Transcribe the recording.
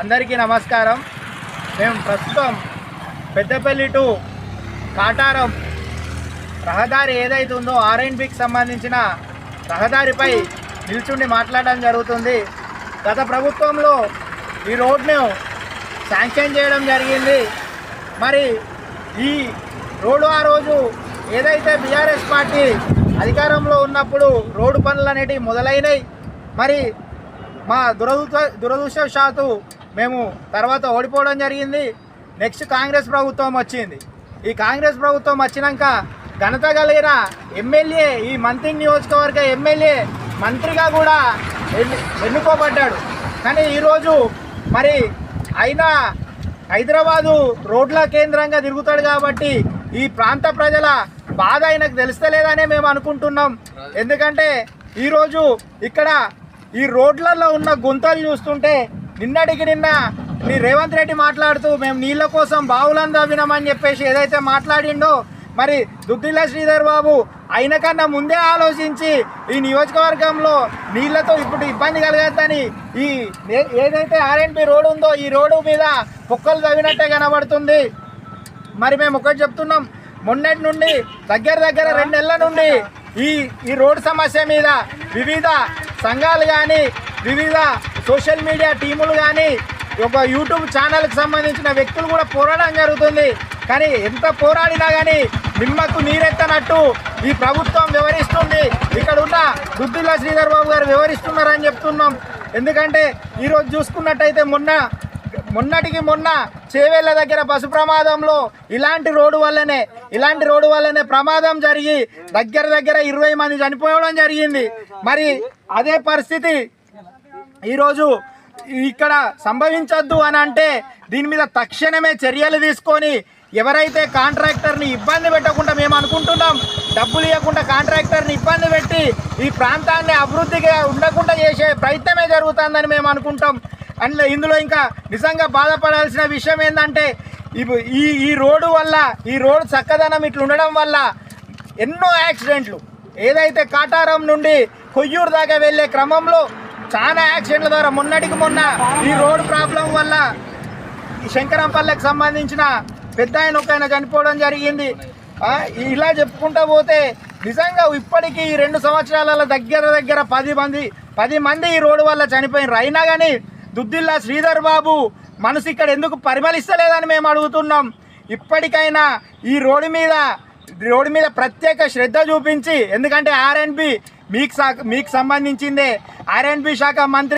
అందరికీ నమస్కారం. మేము ప్రస్తుతం పెద్దపల్లి టు కాటారం రహదారి ఏదైతే ఉందో ఆర్ఎన్బికి సంబంధించిన రహదారిపై నిల్చుండి మాట్లాడడం జరుగుతుంది. గత ప్రభుత్వంలో ఈ రోడ్ను శాంక్షన్ చేయడం జరిగింది. మరి ఈ రోడ్డు ఆ రోజు ఏదైతే బీఆర్ఎస్ పార్టీ అధికారంలో ఉన్నప్పుడు రోడ్డు పనులు అనేటివి మొదలైనవి మరి మా దురదృష్ట దురదృష్టవశాత్తు మేము తర్వాత ఓడిపోవడం జరిగింది. నెక్స్ట్ కాంగ్రెస్ ప్రభుత్వం వచ్చింది. ఈ కాంగ్రెస్ ప్రభుత్వం వచ్చినాక ఘనత కలిగిన ఎమ్మెల్యే ఈ మంత్రి నియోజకవర్గ ఎమ్మెల్యే మంత్రిగా కూడా ఎన్ను- ఎన్నుకోబడ్డాడు. కానీ ఈరోజు మరి అయినా హైదరాబాదు రోడ్ల కేంద్రంగా తిరుగుతాడు కాబట్టి ఈ ప్రాంత ప్రజల బాధ ఆయనకు తెలుస్తలేదనే మేము అనుకుంటున్నాం. ఎందుకంటే ఈరోజు ఇక్కడ ఈ రోడ్లలో ఉన్న గుంతలు చూస్తుంటే నిన్నటికి నిన్న నీ రేవంత్ రెడ్డి మాట్లాడుతూ మేము నీళ్ళ కోసం బావులను తవ్వినామని చెప్పేసి ఏదైతే మాట్లాడిండో మరి దుద్దిల్ల శ్రీధర్ బాబు అయిన కన్నా ముందే ఆలోచించి ఈ నియోజకవర్గంలో నీళ్ళతో ఇప్పుడు ఇబ్బంది కలగద్దని ఈ ఏ- ఏదైతే ఆర్ఎన్బి రోడ్డు ఉందో ఈ రోడ్డు మీద కుక్కలు తవ్వినట్టే కనబడుతుంది. మరి మేము ఒకటి చెప్తున్నాం మొన్నటి నుండి దగ్గర దగ్గర రెండు నెలల నుండి ఈ ఈ రోడ్డు సమస్య మీద వివిధ సంఘాలు కానీ వివిధ సోషల్ మీడియా టీములు కానీ ఒక యూట్యూబ్ ఛానల్కి సంబంధించిన వ్యక్తులు కూడా పోరాడడం జరుగుతుంది. కానీ ఎంత పోరాడినా కానీ నిమ్మకు నీరెత్తనట్టు ఈ ప్రభుత్వం వివరిస్తుంది ఇక్కడ ఉన్న దుద్దుల శ్రీధర్ బాబు గారు వివరిస్తున్నారని చెప్తున్నాం. ఎందుకంటే ఈరోజు చూసుకున్నట్టయితే మొన్న మొన్నటికి మొన్న చేవేళ్ళ దగ్గర బస్సు ప్రమాదంలో ఇలాంటి రోడ్డు వల్లనే ఇలాంటి రోడ్డు వల్లనే ప్రమాదం జరిగి దగ్గర దగ్గర ఇరవై మంది చనిపోవడం జరిగింది. మరి అదే పరిస్థితి ఈరోజు ఇక్కడ సంభవించొద్దు అని అంటే దీని మీద తక్షణమే చర్యలు తీసుకొని ఎవరైతే కాంట్రాక్టర్ని ఇబ్బంది పెట్టకుండా మేము అనుకుంటున్నాం డబ్బులు ఇవ్వకుండా కాంట్రాక్టర్ని ఇబ్బంది పెట్టి ఈ ప్రాంతాన్ని అభివృద్ధిగా ఉండకుండా చేసే ప్రయత్నమే జరుగుతుందని మేము అనుకుంటాం. అండ్ ఇందులో ఇంకా నిజంగా బాధపడాల్సిన విషయం ఏంటంటే ఈ ఈ రోడ్డు వల్ల ఈ రోడ్డు చక్కదనం ఇట్లా ఉండడం వల్ల ఎన్నో యాక్సిడెంట్లు. ఏదైతే కాటారం నుండి కొయ్యూరు దాకా వెళ్ళే క్రమంలో చాలా యాక్సిడెంట్ల ద్వారా మొన్నటికి మొన్న ఈ రోడ్ ప్రాబ్లం వల్ల ఈ శంకరంపల్లెకి సంబంధించిన పెద్ద ఆయన ఒక ఆయన చనిపోవడం జరిగింది. ఇలా చెప్పుకుంటా పోతే నిజంగా ఇప్పటికీ ఈ రెండు సంవత్సరాల దగ్గర దగ్గర పది మంది పది మంది ఈ రోడ్డు వల్ల చనిపోయినారు. అయినా కానీ దుద్దిల్లా శ్రీధర్ బాబు మనసు ఇక్కడ ఎందుకు పరిమళిస్తలేదని మేము అడుగుతున్నాం. ఇప్పటికైనా ఈ రోడ్డు మీద రోడ్డు మీద ప్రత్యేక శ్రద్ధ చూపించి ఎందుకంటే ఆర్ఎన్బి మీకు మీకు సంబంధించిందే. ఆర్ఎన్బి శాఖ మంత్రి